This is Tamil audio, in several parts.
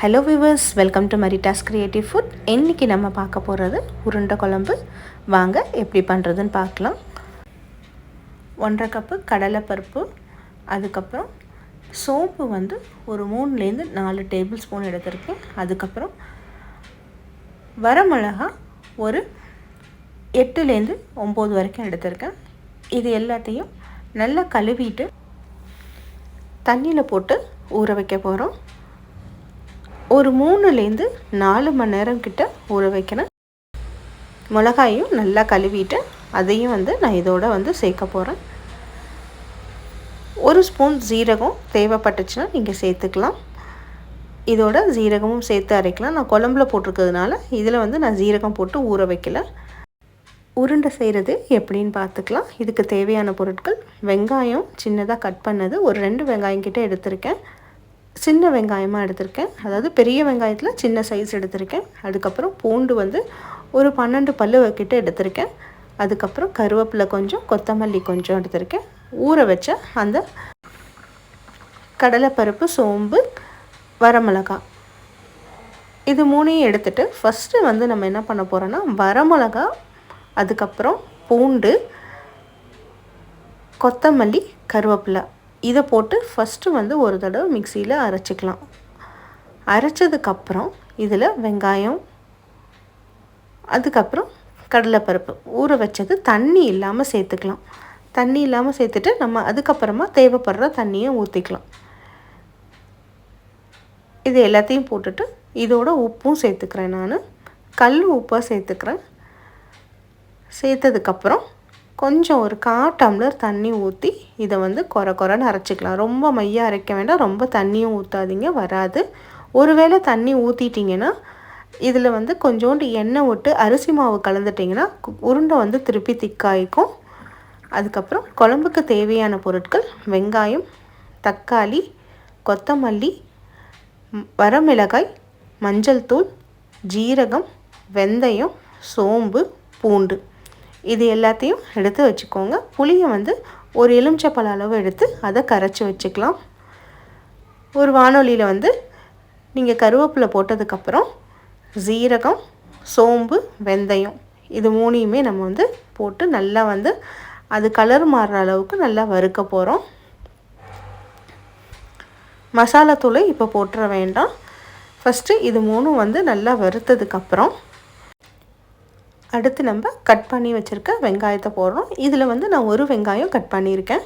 Hello viewers welcome to Maritta's creative food இன்றைக்கி நம்ம பார்க்க போகிறது உருண்டை குழம்பு. வாங்க எப்படி பண்ணுறதுன்னு பார்க்கலாம். ஒன்றரை கப்பு கடலைப்பருப்பு அதுக்கப்புறம் சோப்பு வந்து ஒரு மூணுலேருந்து நாலு டேபிள் ஸ்பூன் எடுத்திருக்கேன். அதுக்கப்புறம் வரமிளகா ஒரு எட்டுலேருந்து ஒம்பது வரைக்கும் எடுத்திருக்கேன். இது எல்லாத்தையும் நல்லா கழுவிட்டு தண்ணியில் போட்டு ஊற வைக்க போகிறோம் ஒரு மூணுலேருந்து நாலு மணி நேரம் கிட்ட ஊற வைக்கிறேன் மிளகாயும் நல்லா கழுவிட்டு அதையும் வந்து நான் இதோட வந்து சேர்க்க போகிறேன் ஒரு ஸ்பூன் ஜீரகம் தேவைப்பட்டுச்சுன்னா நீங்கள் சேர்த்துக்கலாம். இதோட ஜீரகமும் சேர்த்து அரைக்கலாம். நான் குழம்புல போட்டிருக்கிறதுனால இதில் வந்து நான் ஜீரகம் போட்டு ஊற வைக்கல. உருண்டை செய்கிறது எப்படின்னு பார்த்துக்கலாம். இதுக்கு தேவையான பொருட்கள் வெங்காயம் சின்னதாக கட் பண்ணது ஒரு ரெண்டு வெங்காயம் கிட்டே எடுத்திருக்கேன். சின்ன வெங்காயமாக எடுத்திருக்கேன். அதாவது பெரிய வெங்காயத்தில் சின்ன சைஸ் எடுத்திருக்கேன். அதுக்கப்புறம் பூண்டு வந்து ஒரு பன்னெண்டு பல்லு கிட்ட எடுத்திருக்கேன். அதுக்கப்புறம் கருவேப்பிலை கொஞ்சம் கொத்தமல்லி கொஞ்சம் எடுத்திருக்கேன். ஊற வச்ச அந்த கடலைப்பருப்பு சோம்பு வரமிளகா இது மூணையும் எடுத்துகிட்டு ஃபஸ்ட்டு வந்து நம்ம என்ன பண்ண போகிறோன்னா வரமிளகா அதுக்கப்புறம் பூண்டு கொத்தமல்லி கருவேப்பிலை. இதை போட்டு ஃபஸ்ட்டு வந்து ஒரு தடவை மிக்சியில் அரைச்சிக்கலாம். அரைச்சதுக்கப்புறம் இதில் வெங்காயம் அதுக்கப்புறம் கடலைப்பருப்பு. ஊற வச்சது தண்ணி இல்லாமல் சேர்த்துக்கலாம். தண்ணி இல்லாமல் சேர்த்துட்டு நம்ம அதுக்கப்புறமா தேவைப்படுற தண்ணியை ஊற்றிக்கலாம் இது எல்லாத்தையும் போட்டுட்டு இதோட உப்பும் சேர்த்துக்கிறேன் நான். கல் உப்பாக சேர்த்துக்கிறேன். சேர்த்ததுக்கப்புறம் கொஞ்சம் ஒரு கா டம்ளர் தண்ணி ஊற்றி இதை வந்து குறை குறைன்னு அரைச்சிக்கலாம். ரொம்ப மையாக அரைக்க வேண்டாம். ரொம்ப தண்ணியும் ஊற்றாதீங்க வராது. ஒருவேளை தண்ணி ஊற்றிட்டிங்கன்னா இதில் வந்து கொஞ்சோண்டு எண்ணெய் விட்டு அரிசி மாவு கலந்துட்டிங்கன்னா உருண்டை வந்து திருப்பி திக்காய்க்கும். அதுக்கப்புறம் குழம்புக்கு தேவையான பொருட்கள் வெங்காயம் தக்காளி கொத்தமல்லி வரமிளகாய் மஞ்சள் தூள் ஜீரகம் வெந்தயம் சோம்பு பூண்டு. இது எல்லாத்தையும் எடுத்து வச்சுக்கோங்க. புளியை வந்து ஒரு எலுமிச்சப்பழ அளவு எடுத்து அதை கரைச்சி வச்சுக்கலாம். ஒரு வானொலியில் வந்து நீங்கள் கருவேப்பிலை போட்டதுக்கப்புறம் ஜீரகம் சோம்பு வெந்தயம் இது மூணையுமே நம்ம வந்து போட்டு நல்லா வந்து அது கலர் மாறுற அளவுக்கு நல்லா வறுக்க போகிறோம் மசாலாத்தூளை இப்போ போட்டுற வேண்டாம். ஃபஸ்ட்டு இது மூணும் வந்து நல்லா வறுத்ததுக்கப்புறம் அடுத்து நம்ம கட் பண்ணி வச்சுருக்க வெங்காயத்தை போடுறோம். இதில் வந்து நான் ஒரு வெங்காயம் கட் பண்ணியிருக்கேன்.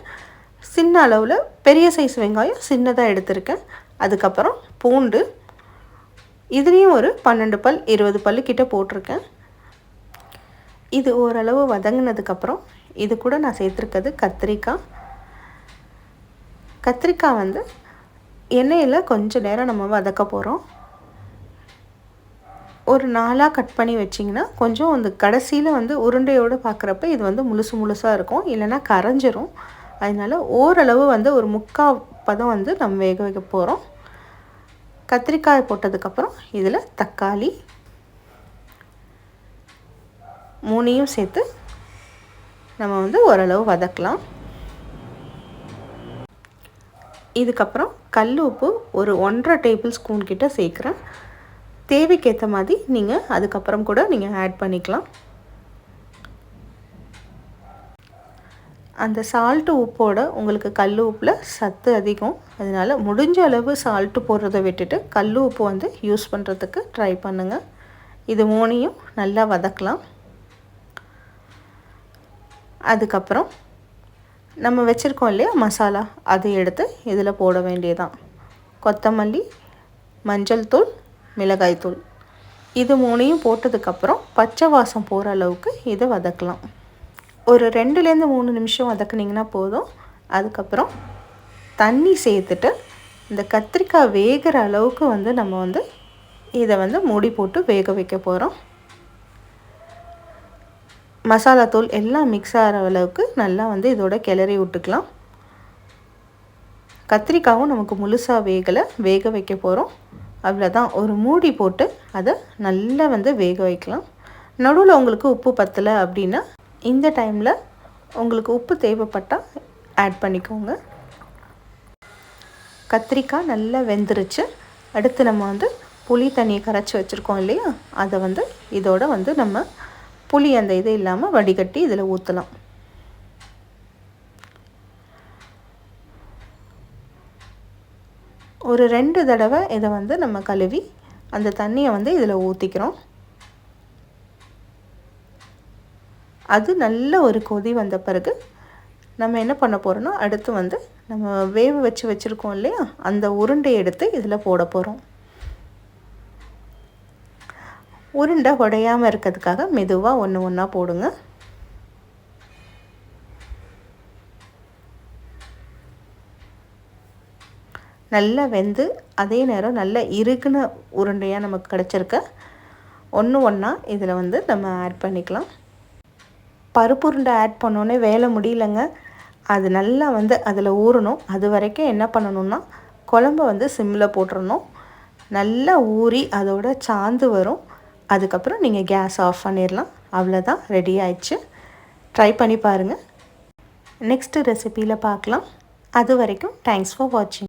சின்ன அளவில் பெரிய சைஸ் வெங்காயம் சின்னதாக எடுத்திருக்கேன். அதுக்கப்புறம் பூண்டு இதுலேயும் ஒரு பன்னெண்டு பல் இருபது பல் கிட்ட போட்டிருக்கேன். இது ஓரளவு வதங்கினதுக்கப்புறம் இது கூட நான் சேர்த்துருக்கிறது கத்திரிக்காய். கத்திரிக்காய் வந்து எண்ணெயில் கொஞ்சம் நேரம் நம்ம வதக்க போகிறோம் ஒரு நாளாக கட் பண்ணி வச்சிங்கன்னா கொஞ்சம் அந்த கடைசியில் வந்து உருண்டையோடு பார்க்குறப்ப இது வந்து முழுசு முழுசாக இருக்கும். இல்லைன்னா கரைஞ்சிரும். அதனால் ஓரளவு வந்து ஒரு முக்கால் பதம் வந்து நம்ம வேக வைக்க போகிறோம் கத்திரிக்காய் போட்டதுக்கப்புறம் இதில் தக்காளி மூணையும் சேர்த்து நம்ம வந்து ஓரளவு வதக்கலாம். இதுக்கப்புறம் கல் உப்பு ஒரு ஒன்றரை டேபிள் ஸ்பூன் கிட்ட சேர்க்குறேன். தேவைக்கேற்ற மாதிரி நீங்கள் அதுக்கப்புறம் கூட நீங்கள் ஆட் பண்ணிக்கலாம். அந்த சால்ட்டு உப்போட உங்களுக்கு கல் உப்பில் சத்து அதிகம். அதனால் முடிஞ்ச அளவு சால்ட்டு போடுறத விட்டுட்டு கல் உப்பு வந்து யூஸ் பண்ணுறதுக்கு ட்ரை பண்ணுங்கள் இது மூணையும் நல்லா வதக்கலாம். அதுக்கப்புறம் நம்ம வச்சுருக்கோம் இல்லையா மசாலா அதை எடுத்து இதில் போட வேண்டியதான் கொத்தமல்லி மஞ்சள் தூள் மிளகாய்த்தூள். இது மூணையும் போட்டதுக்கப்புறம் பச்சை வாசம் போகிற அளவுக்கு இதை வதக்கலாம். ஒரு ரெண்டுலேருந்து மூணு நிமிஷம் வதக்குனிங்கன்னா போதும். அதுக்கப்புறம் தண்ணி சேர்த்துட்டு இந்த கத்திரிக்காய் வேகிற அளவுக்கு வந்து நம்ம வந்து இதை வந்து மூடி போட்டு வேக வைக்க போகிறோம் மசாலா தூள் எல்லாம் மிக்ஸ் ஆகிற அளவுக்கு நல்லா வந்து இதோட கிளறி விட்டுக்கலாம். கத்திரிக்காவும் நமக்கு முழுசாக வேகலை வேக வைக்க போகிறோம் அவ்வளோதான் ஒரு மூடி போட்டு அதை நல்லா வந்து வேக வைக்கலாம். நடுவில் உங்களுக்கு உப்பு பத்தலை அப்படின்னா இந்த டைமில் உங்களுக்கு உப்பு தேவைப்பட்டால் ஆட் பண்ணிக்கோங்க. கத்திரிக்காய் நல்லா வெந்துருச்சு. அடுத்து நம்ம வந்து புளி தண்ணியை கரைச்சி வச்சுருக்கோம் இல்லையா? அதை வந்து இதோட வந்து நம்ம புளி அந்த இது இல்லாமல் வடிகட்டி இதில் ஊற்றலாம் ஒரு ரெண்டு தடவை இதை வந்து நம்ம கழுவி அந்த தண்ணியை வந்து இதில் ஊற்றிக்கிறோம் அது நல்ல ஒரு கொதி வந்த பிறகு நம்ம என்ன பண்ண போகிறோன்னா அடுத்து வந்து நம்ம வேவு வச்சு வச்சுருக்கோம் இல்லையா? அந்த உருண்டை எடுத்து இதில் போட போகிறோம் உருண்டை உடையாமல் இருக்கிறதுக்காக மெதுவாக ஒன்று ஒன்றா போடுங்க. நல்லா வெந்து அதே நேரம் நல்ல இறுகின உருண்டையாக நமக்கு கிடச்சிருக்க. ஒன்று ஒன்றா இதில் வந்து நம்ம ஆட் பண்ணிக்கலாம். பருப்பு உருண்டை ஆட் பண்ணோன்னே வேலை முடியலங்க. அது நல்லா வந்து அதில் ஊறணும். அது வரைக்கும் என்ன பண்ணணும்னா குழம்ப வந்து சிம்மில் போட்டுடணும் நல்லா ஊறி அதோட சாந்து வரும். அதுக்கப்புறம் நீங்கள் கேஸ் ஆஃப் பண்ணிடலாம் அவ்வளோதான் ரெடி ஆயிடுச்சு. ட்ரை பண்ணி பாருங்கள் நெக்ஸ்ட்டு ரெசிப்பியில் பார்க்கலாம். அது வரைக்கும் தேங்க்ஸ் ஃபார் வாட்சிங்